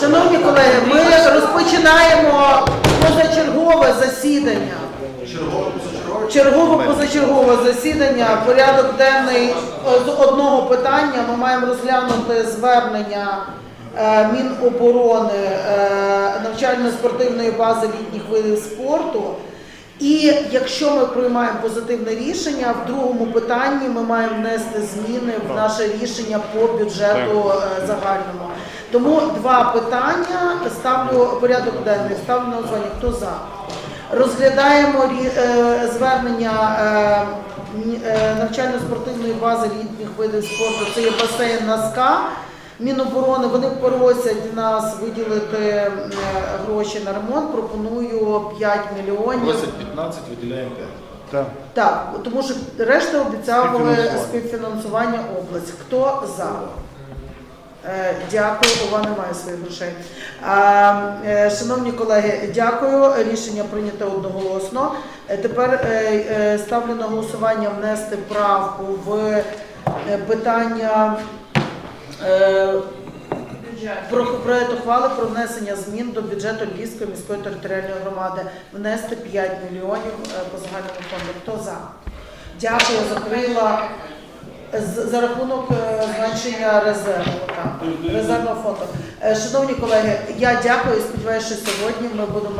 Шановні колеги, ми розпочинаємо позачергове засідання. Чергове позачергове? Засідання. Порядок денний е, з одного питання. Ми маємо розглянути звернення е, Міноборони е, навчально-спортивної бази літніх видів спорту. І якщо ми приймаємо позитивне рішення, в другому питанні ми маємо внести зміни в наше рішення по бюджету е, загальному. Тому два питання ставлю порядок денний, ставлю на голосування. Хто за? Розглядаємо е, звернення е, навчально-спортивної бази літніх видів спорту. Це є басейн Наска. Міноборони вони просять нас виділити гроші на ремонт. Пропоную 5 мільйонів. Просять 15, виділяємо 5. Так. Так, тому що решта обіцяли Співфінансування. співфінансування область. Хто за? Е, Дякую, у вас немає своїх грошей. Е, Шановні колеги, дякую. Рішення прийнято одноголосно. Е, Тепер ставлю на голосування внести правку в питання про проект ухвали про внесення змін до бюджету Львівської міської територіальної громади внести 5 мільйонів е, по загальному фонду. Хто за? Дякую, закрила за рахунок е, зменшення резерву. Так, резервного фонду. Е, Шановні колеги, я дякую і сподіваюся, що сьогодні ми будемо.